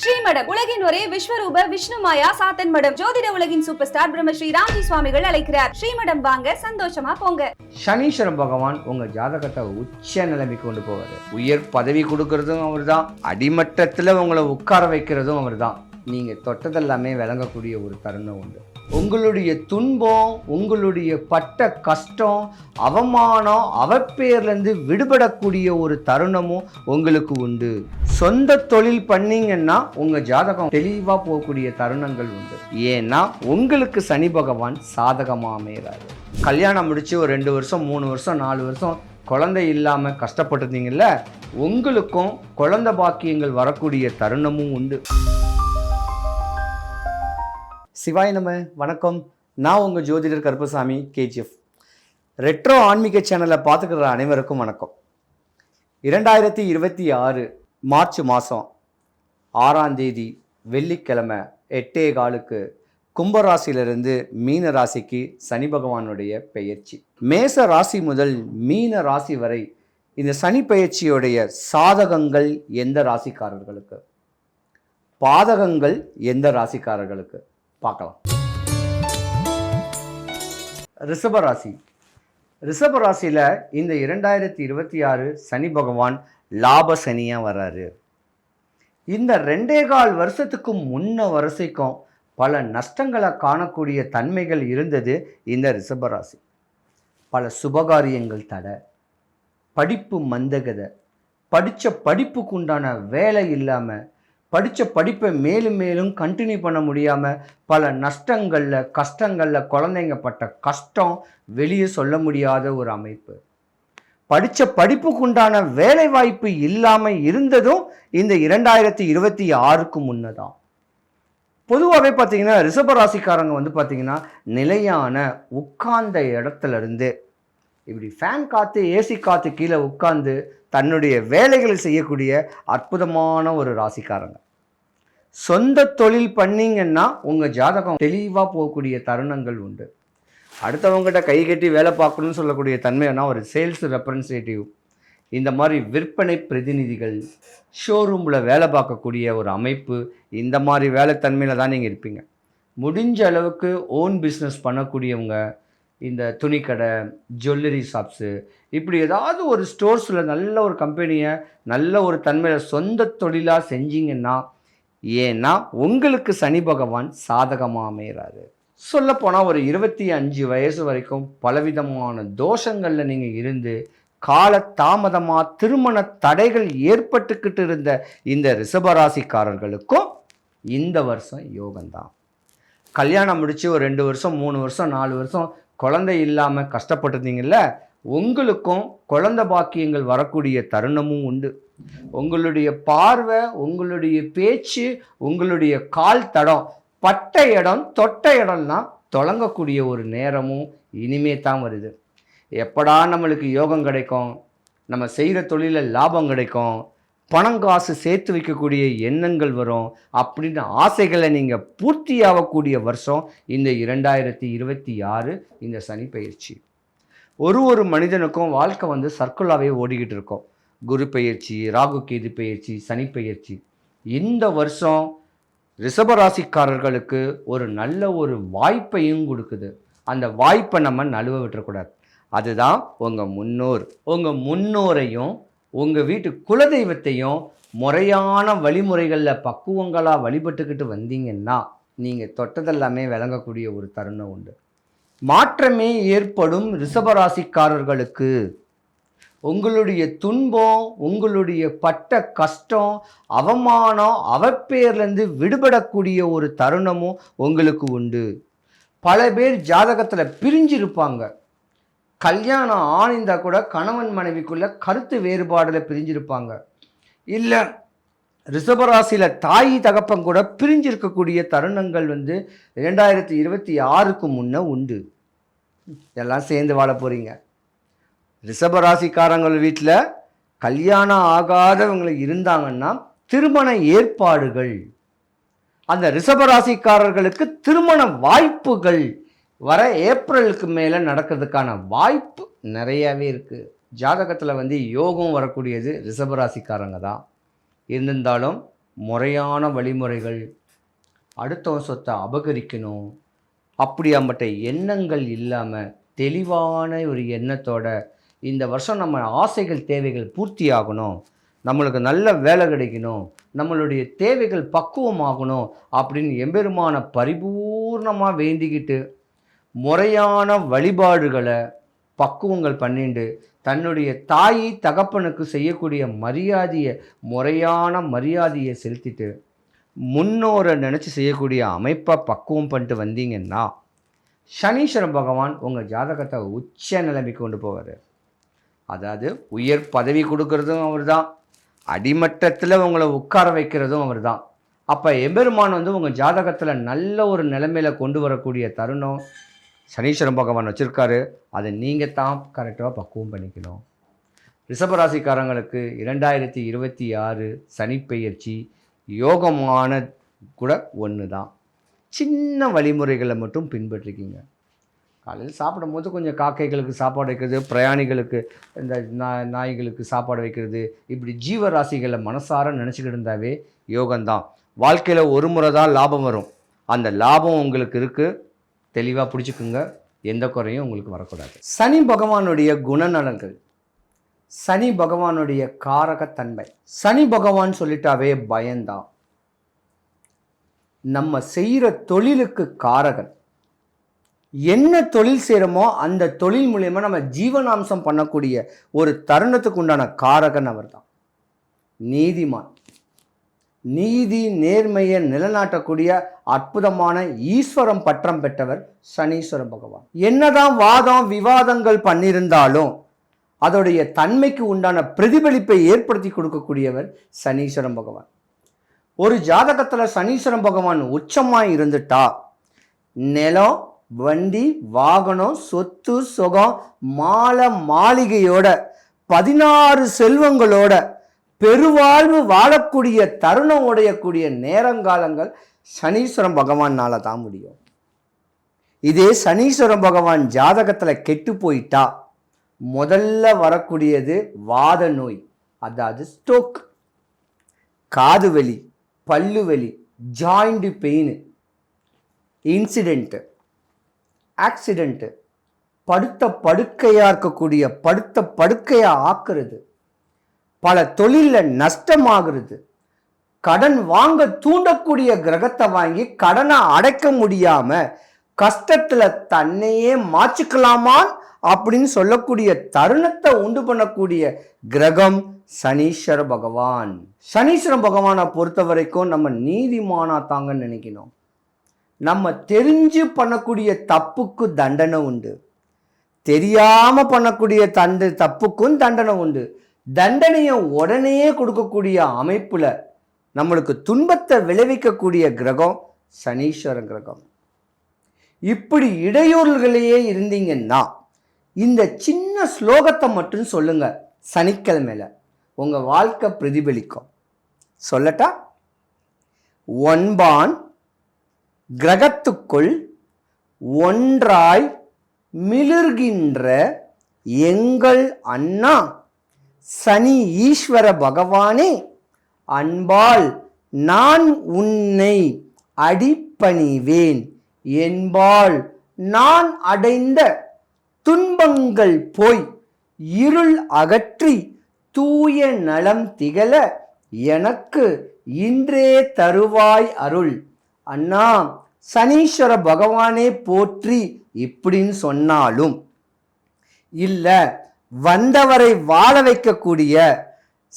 ஸ்ரீமடம் உலகின் ஒரே விஸ்வரூப விஷ்ணு மாயா சாத்தன் மடம். ஜோதிட உலகின் சூப்பர் ஸ்டார் பிரம்மஸ்ரீ ராம்ஜி சுவாமிகள் அழைக்கிறார். ஸ்ரீமடம் வாங்க சந்தோஷமா போங்க. சனீஸ்வரன் பகவான் உங்க ஜாதகத்தை உச்ச நிலைமைக்கு கொண்டு போவாரு. உயர் பதவி கொடுக்கறதும் அவர் தான் அடிமட்டத்துல உங்களை உட்கார வைக்கிறதும் அவர்தான். நீங்க தொட்டதெல்லாமே விளங்கக்கூடிய ஒரு தருணம் உண்டு. உங்களுடைய துன்பம் உங்களுடைய பட்ட கஷ்டம் அவமானம் அவப்பேர்லேருந்து விடுபடக்கூடிய ஒரு தருணமும் உங்களுக்கு உண்டு. சொந்த தொழில் பண்ணீங்கன்னா உங்கள் ஜாதகம் தெளிவாக போகக்கூடிய தருணங்கள் உண்டு. ஏன்னா உங்களுக்கு சனி பகவான் சாதகமாக அமைகிறாரு. கல்யாணம் முடித்து ஒரு ரெண்டு வருஷம் மூணு வருஷம் நாலு வருஷம் குழந்தை இல்லாமல் கஷ்டப்பட்டிருந்தீங்கல்ல உங்களுக்கும் குழந்தை பாக்கியங்கள் வரக்கூடிய தருணமும் உண்டு. சிவாய் நம்ம வணக்கம். நான் உங்கள் ஜோதிடர் கருப்பசாமி கேஜிஎஃப் ரெட்ரோ ஆன்மீக சேனலை பார்த்துக்கிற அனைவருக்கும் வணக்கம். இரண்டாயிரத்தி இருபத்தி ஆறு மார்ச் மாதம் ஆறாம் தேதி வெள்ளிக்கிழமை எட்டே காலுக்கு கும்பராசியிலிருந்து மீன ராசிக்கு சனி பகவானுடைய பெயர்ச்சி. மேச ராசி முதல் மீன ராசி வரை இந்த சனி பெயர்ச்சியுடைய சாதகங்கள் எந்த ராசிக்காரர்களுக்கு? பாதகங்கள் எந்த ராசிக்காரர்களுக்கு? பார்க்கலாம். ரிஷபராசி. ரிஷபராசியில் இந்த இரண்டாயிரத்தி இருபத்தி ஆறு சனி பகவான் லாப சனியாக வர்றாரு. இந்த ரெண்டே கால் வருஷத்துக்கு முன்ன வரிசைக்கும் பல நஷ்டங்களை காணக்கூடிய தன்மைகள் இருந்தது இந்த ரிஷபராசி. பல சுபகாரியங்கள் தடை படிப்பு மந்தகதை படித்த படிப்புக்குண்டான வேலை இல்லாமல் படித்த படிப்பை மேலும் மேலும் கண்டினியூ பண்ண முடியாமல் பல நஷ்டங்களில் கஷ்டங்களில் குழந்தைங்க பட்ட கஷ்டம் வெளியே சொல்ல முடியாத ஒரு அமைப்பு. படித்த படிப்புக்கு உண்டான வேலை வாய்ப்பு இல்லாமல் இருந்ததும் இந்த இரண்டாயிரத்தி இருபத்தி ஆறுக்கு முன்னதான். பொதுவாகவே பார்த்தீங்கன்னா ரிஷபராசிக்காரங்க வந்து பார்த்தீங்கன்னா நிலையான உட்கார்ந்த இடத்துலருந்து இப்படி ஃபேன் காற்று ஏசி காற்று கீழே உட்காந்து தன்னுடைய வேலைகளை செய்யக்கூடிய அற்புதமான ஒரு ராசிக்காரங்க. சொந்த தொழில் பண்ணீங்கன்னா உங்கள் ஜாதகம் தெளிவாக போகக்கூடிய தருணங்கள் உண்டு. அடுத்தவங்ககிட்ட கை கட்டி வேலை பார்க்கணும்னு சொல்லக்கூடிய தன்மைனா ஒரு சேல்ஸ் ரெப்ரன்சேட்டிவ் இந்த மாதிரி விற்பனை பிரதிநிதிகள் ஷோரூமில் வேலை பார்க்கக்கூடிய ஒரு அமைப்பு இந்த மாதிரி வேலைத்தன்மையில் தான் நீங்கள் இருப்பீங்க. முடிஞ்ச அளவுக்கு ஓன் பிஸ்னஸ் பண்ணக்கூடியவங்க இந்த துணிக்கடை ஜுவல்லரி ஷாப்ஸு இப்படி ஏதாவது ஒரு ஸ்டோர்ஸில் நல்ல ஒரு கம்பெனியை நல்ல ஒரு தன்மையில் சொந்த தொழிலாக செஞ்சீங்கன்னா ஏன்னா உங்களுக்கு சனி பகவான் சாதகமாக அமைகிறாரு சொல்லப்போனால் ஒரு இருபத்தி அஞ்சு வயசு வரைக்கும் பலவிதமான தோஷங்களில் நீங்கள் இருந்து கால தாமதமாக திருமண தடைகள் ஏற்பட்டுக்கிட்டு இருந்த இந்த ரிஷபராசிக்காரர்களுக்கும் இந்த வருஷம் யோகம்தான். கல்யாணம் முடித்து ஒரு ரெண்டு வருஷம் மூணு வருஷம் நாலு வருஷம் குழந்தை இல்லாமல் கஷ்டப்பட்டிருந்தீங்கல்ல உங்களுக்கும் குழந்த பாக்கியங்கள் வரக்கூடிய தருணமும் உண்டு. உங்களுடைய பார்வை உங்களுடைய பேச்சு உங்களுடைய கால் தடம் பட்ட இடம் தொட்ட இடம்லாம் தொடங்கக்கூடிய ஒரு நேரமும் இனிமே தான் வருது. எப்படா நம்மளுக்கு யோகம் கிடைக்கும்? நம்ம செய்கிற தொழிலில் லாபம் கிடைக்கும்? பணம் காசு சேர்த்து வைக்கக்கூடிய எண்ணங்கள் வரும் அப்படின்னு ஆசைகளை நீங்கள் பூர்த்தியாகக்கூடிய வருஷம் இந்த இரண்டாயிரத்தி இருபத்தி ஆறு இந்த சனி பயிற்சி ஒரு ஒரு மனிதனுக்கும் வாழ்க்கை வந்து சர்க்குலாவே ஓடிக்கிட்டு இருக்கும். குரு பயிற்சி ராகு கேது பயிற்சி சனி இந்த வருஷம் ரிஷபராசிக்காரர்களுக்கு ஒரு நல்ல ஒரு வாய்ப்பையும் கொடுக்குது. அந்த வாய்ப்பை நம்ம நழுவ விட்டுறக்கூடாது. அதுதான் உங்கள் முன்னோர். உங்கள் முன்னோரையும் உங்கள் வீட்டு குலதெய்வத்தையும் முறையான வழிமுறைகளில் பக்குவங்களாக வழிபட்டுக்கிட்டு வந்தீங்கன்னா நீங்கள் தொட்டதெல்லாமே விளங்கக்கூடிய ஒரு தருணம் உண்டு. மாற்றமே ஏற்படும் ரிஷபராசிக்காரர்களுக்கு. உங்களுடைய துன்பம் உங்களுடைய பட்ட கஷ்டம் அவமானம் அவப்பேர்லேருந்து விடுபடக்கூடிய ஒரு தருணமும் உங்களுக்கு உண்டு. பல பேர் ஜாதகத்தில் பிரிஞ்சிருப்பாங்க. கல்யாணம் ஆணிந்தா கூட கணவன் மனைவிக்குள்ள கருத்து வேறுபாடில் பிரிஞ்சிருப்பாங்க. இல்லை ரிஷபராசியில் தாய் தகப்பம் கூட பிரிஞ்சிருக்கக்கூடிய தருணங்கள் வந்து இரண்டாயிரத்தி இருபத்தி ஆறுக்கு முன்ன உண்டு. எல்லாம் சேர்ந்து வாழ போகிறீங்க ரிஷபராசிக்காரங்கள் வீட்டில் கல்யாணம் ஆகாதவங்களை இருந்தாங்கன்னா திருமண ஏற்பாடுகள். அந்த ரிஷபராசிக்காரர்களுக்கு திருமண வாய்ப்புகள் வர ஏப்ரலுக்கு மேலே நடக்கிறதுக்கான வாய்ப்பு நிறையாவே இருக்குது ஜாதகத்தில் வந்து யோகம் வரக்கூடியது ரிஷபராசிக்காரங்க தான். இருந்திருந்தாலும் முறையான வழிமுறைகள் அடுத்தவங்க சொத்தை அபகரிக்கணும் அப்படியாம்பட்ட எண்ணங்கள் இல்லாமல் தெளிவான ஒரு எண்ணத்தோட இந்த வருஷம் நம்ம ஆசைகள் தேவைகள் பூர்த்தி ஆகணும் நம்மளுக்கு நல்ல வேலை கிடைக்கணும். நம்மளுடைய தேவைகள் பக்குவமாகணும் அப்படின்னு எம்பெருமான பரிபூர்ணமாக வேண்டிக்கிட்டு முறையான வழிபாடுகளை பக்குவங்கள் பண்ணிண்டு தன்னுடைய தாயை தகப்பனுக்கு செய்யக்கூடிய மரியாதையை முறையான மரியாதையை செலுத்திட்டு முன்னோரை நினச்சி செய்யக்கூடிய அமைப்பை பக்குவம் பண்ணிட்டு வந்தீங்கன்னா சனீஸ்வரன் பகவான் உங்கள் ஜாதகத்தை உச்ச நிலைமைக்கு கொண்டு போவார். அதாவது உயர் பதவி கொடுக்கறதும் அவர் தான் அடிமட்டத்தில் உங்களை உட்கார வைக்கிறதும் அவர் தான் அப்போ எபெருமான் வந்து உங்கள் ஜாதகத்தில் நல்ல ஒரு நிலைமையில் கொண்டு வரக்கூடிய தருணம் சனீஸ்வரன் பகவான் வச்சுருக்காரு. அதை நீங்கள் தான் கரெக்டாக பக்குவம் பண்ணிக்கணும். ரிஷபராசிக்காரங்களுக்கு இரண்டாயிரத்தி இருபத்தி ஆறு சனிப்பெயர்ச்சி யோகமான கூட ஒன்று தான் சின்ன வழிமுறைகளை மட்டும் பின்பற்றிக்கிங்க. காலையில் சாப்பிடும்போது கொஞ்சம் காக்கைகளுக்கு சாப்பாடு வைக்கிறது பிரயாணிகளுக்கு இந்த நா- நாய்களுக்கு சாப்பாடு வைக்கிறது இப்படி ஜீவராசிகளை மனசார நினச்சிக்கிட்டு இருந்தாவே யோகம்தான். வாழ்க்கையில் ஒரு முறை தான் லாபம் வரும். அந்த லாபம் உங்களுக்கு இருக்குது தெளிவாக பிடிச்சிக்குங்க எந்த குறையும் உங்களுக்கு வரக்கூடாது. சனி பகவானுடைய குணநலன்கள் சனி பகவானுடைய காரகத்தன்மை. சனி பகவான் சொல்லிட்டாவே பயந்தான். நம்ம செய்கிற தொழிலுக்கு காரகன். என்ன தொழில் செய்கிறோமோ அந்த தொழில் மூலயமா நம்ம ஜீவனாம்சம் பண்ணக்கூடிய ஒரு தருணத்துக்கு உண்டான காரகன் அவர் தான் நீதிமான். நீதி நேர்மையை நிலநாட்டக்கூடிய அற்புதமான ஈஸ்வரம் பட்டம் பெற்றவர் சனீஸ்வர பகவான். என்னதான் வாதம் விவாதங்கள் பண்ணியிருந்தாலும் அதோடைய தன்மைக்கு உண்டான பிரதிபலிப்பை ஏற்படுத்தி கொடுக்கக்கூடியவர் சனீஸ்வரம் பகவான். ஒரு ஜாதகத்தில் சனீஸ்வரம் பகவான் உச்சமாக இருந்துட்டா நிலம் வண்டி வாகனம் சொத்து சுகம் மாலை மாளிகையோட பதினாறு செல்வங்களோட பெருவாழ்வு வாழக்கூடிய தருணம் உடையக்கூடிய நேரங்காலங்கள் சனீஸ்வரன் பகவானால் தான் முடியும். இதே சனீஸ்வரன் பகவான் ஜாதகத்தில் கெட்டு போயிட்டா முதல்ல வரக்கூடியது வாத நோய் அதாவது ஸ்டோக் காது வலி பல்லு வலி ஜாயிண்ட் பெயின் இன்சிடெண்ட்டு ஆக்சிடெண்ட்டு படுத்த படுக்கையாக இருக்கக்கூடிய படுத்த படுக்கையாக ஆக்குறது. பல தொழிலில் நஷ்டமாகிறது. கடன் வாங்க தூண்டக்கூடிய கிரகத்தை வாங்கி கடனை அடைக்க முடியாம கஷ்டத்துல தன்னையே மாச்சுக்கலாமான் அப்படின்னு சொல்லக்கூடிய தருணத்தை உண்டு பண்ணக்கூடிய கிரகம் சனீஸ்வர பகவான். சனீஸ்வர பகவானை பொறுத்த வரைக்கும் நம்ம நீதிமானா தாங்கன்னு நினைக்கணும். நம்ம தெரிஞ்சு பண்ணக்கூடிய தப்புக்கு தண்டனை உண்டு. தெரியாமல் பண்ணக்கூடிய தண்டு தப்புக்கும் தண்டனை உண்டு. தண்டனையை உடனே கொடுக்கக்கூடிய அமைப்பில் நம்மளுக்கு துன்பத்தை விளைவிக்கக்கூடிய கிரகம் சனீஸ்வர கிரகம். இப்படி இடையூறுகளையே இருந்தீங்கன்னா இந்த சின்ன ஸ்லோகத்தை மட்டும் சொல்லுங்கள் சனிக்கிழமையில். உங்கள் வாழ்க்கை பிரதிபலிக்கும். சொல்லட்டா? ஒன்பான் கிரகத்துக்குள் ஒன்றாய் மிளிர்கின்ற எங்கள் அண்ணா. சனி ஈஸ்வர பகவானே அன்பால் நான் உன்னை அடிப்பணிவேன். என்பால் நான் அடைந்த துன்பங்கள் போய் இருள் அகற்றி தூய நலம் திகழ எனக்கு இன்றே தருவாய் அருள். அண்ணா சனீஸ்வர பகவானே போற்றி இப்படின்னு சொன்னாலும் இல்லை வந்தவரை வாழ வைக்கக்கூடிய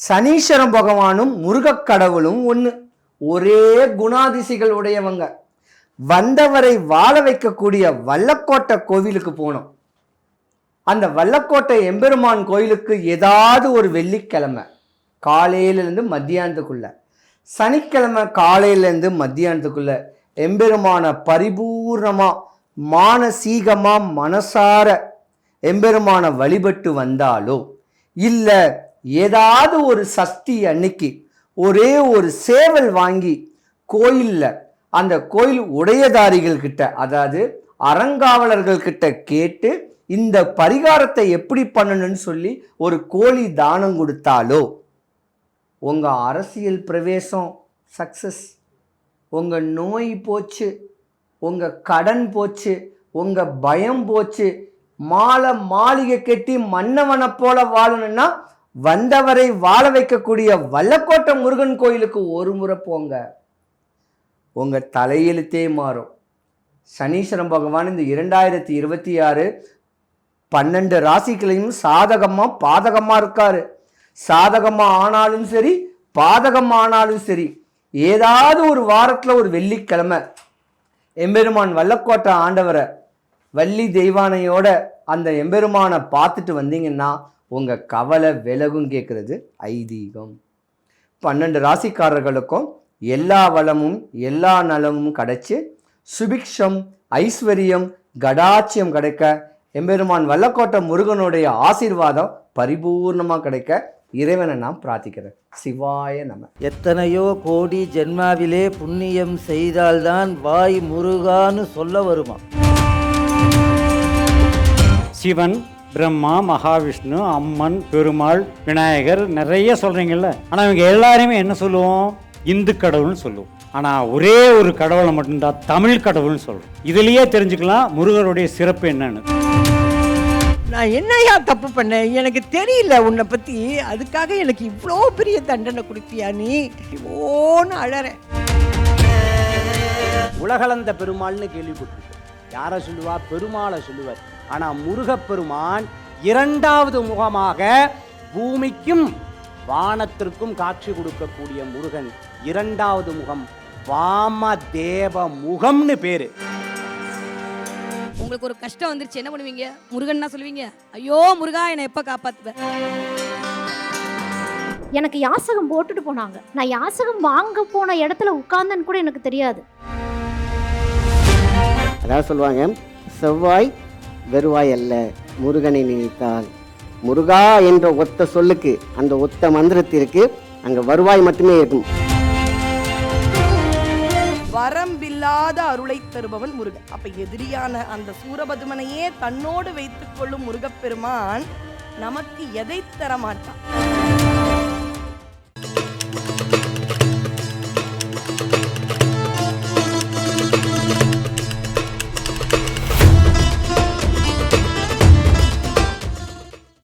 சனீஸ்வரன் பகவானும் முருகக் கடவுளும் ஒன்று ஒரே குணாதிசைகள் உடையவங்க. வந்தவரை வாழ வைக்கக்கூடிய வல்லக்கோட்டை கோவிலுக்கு போனோம். அந்த வல்லக்கோட்டை எம்பெருமான் கோயிலுக்கு ஏதாவது ஒரு வெள்ளிக்கிழமை காலையிலேருந்து மத்தியானத்துக்குள்ள. சனிக்கிழமை காலையிலேருந்து மத்தியானத்துக்குள்ள எம்பெருமான பரிபூர்ணமாக மானசீகமாக மனசார எம்பெருமான வழிபட்டு வந்தாலோ இல்லை ஏதாவது ஒரு சஷ்டி அன்னைக்கு ஒரே ஒரு சேவல் வாங்கி கோயிலில் அந்த கோயில் உடையதாரிகள் கிட்ட அதாவது அறங்காவலர்கள் கிட்ட கேட்டு இந்த பரிகாரத்தை எப்படி பண்ணணும்னு சொல்லி ஒரு கோழி தானம் கொடுத்தாலோ உங்கள் அரசியல் பிரவேசம் சக்ஸஸ் உங்கள் நோய் போச்சு உங்கள் கடன் போச்சு உங்கள் பயம் போச்சு மாலை மாளிகை கட்டி மன்னவனை போல வாழணும்னா வந்தவரை வாழ வைக்கக்கூடிய வல்லக்கோட்டை முருகன் கோயிலுக்கு ஒரு முறை போங்க. உங்கள் தலையெழுத்தே மாறும். சனீஸ்வரன் பகவான் இந்த இரண்டாயிரத்தி இருபத்தி ஆறு பன்னெண்டு ராசிகளையும் சாதகமாக பாதகமாக இருக்கார். சாதகமாக ஆனாலும் சரி பாதகம் ஆனாலும் சரி ஏதாவது ஒரு வாரத்தில் ஒரு வெள்ளிக்கிழமை. எம்பெருமான் வல்லக்கோட்டை ஆண்டவரை வள்ளி தெய்வானையோட அந்த எம்பெருமானை பார்த்துட்டு வந்தீங்கன்னா உங்கள் கவலை விலகும் கேட்குறது ஐதீகம். பன்னெண்டு ராசிக்காரர்களுக்கும் எல்லா வளமும் எல்லா நலமும் கிடைச்சி சுபிக்ஷம் ஐஸ்வர்யம் கடாட்சியம் கிடைக்க எம்பெருமான் வல்லக்கோட்டை முருகனுடைய ஆசீர்வாதம் பரிபூர்ணமாக கிடைக்க இறைவனை நான் பிரார்த்திக்கிறேன். சிவாய நம. எத்தனையோ கோடி ஜென்மாவிலே புண்ணியம் செய்தால்தான் வாய் முருகான்னு சொல்ல வருமா? சிவன் பிரம்மா மகாவிஷ்ணு அம்மன் பெருமாள் விநாயகர் நிறைய சொல்றீங்கல்ல. ஆனா இவங்க எல்லாருமே என்ன சொல்லுவோம்? இந்து கடவுள்னு சொல்லுவோம். ஆனா ஒரே ஒரு கடவுளை மட்டும்தான் தமிழ் கடவுள்னு சொல்றோம். இதுலயே தெரிஞ்சுக்கலாம் முருகருடைய சிறப்பு என்னன்னு. நான் என்னையா தப்பு பண்ணேன்? எனக்கு தெரியல உன்னை பத்தி. அதுக்காக எனக்கு இவ்வளோ பெரிய தண்டனை கொடுத்தியா நீ? ஓன்னு அழறேன். உலகளந்த பெருமாள்னு கேள்விப்பட்டிருக்கோம் யாரை சொல்லுவா? பெருமாளை சொல்லுவார். ஆனால் முருகப்பெருமான் இரண்டாவது முகமாக பூமிக்கும் வானத்திற்கும் காட்சி கொடுக்கக்கூடிய முருகன் இரண்டாவது முகம் வாம தேவ முகம்னு பேரு. உங்களுக்கு ஒரு கஷ்டம் வந்துருச்சு என்ன பண்ணுவீங்க? முருகன்னா சொல்லுவீங்க ஐயோ முருகா என்னை எப்ப காப்பாத்துவ? எனக்கு யாசகம் போட்டுட்டு போனாங்க. நான் யாசகம் வாங்க போன இடத்துல உட்கார்ந்தேன்னு கூட எனக்கு தெரியாது. அதாவது சொல்லுவாங்க செவ்வாய் வெறுவாய் அல்ல முருகனை நினைத்தால். முருகா என்ற ஒத்த சொல்லுக்கு அந்த ஒத்த மந்திரத்திற்கு அங்கே வருவாய் மட்டுமே இருக்கும். வரம்பில்லாத அருளை தருபவன் முருகன். அப்ப எதிரியான அந்த சூரபதுமனையே தன்னோடு வைத்துக் கொள்ளும் முருகப்பெருமான் நமக்கு எதை தர மாட்டான்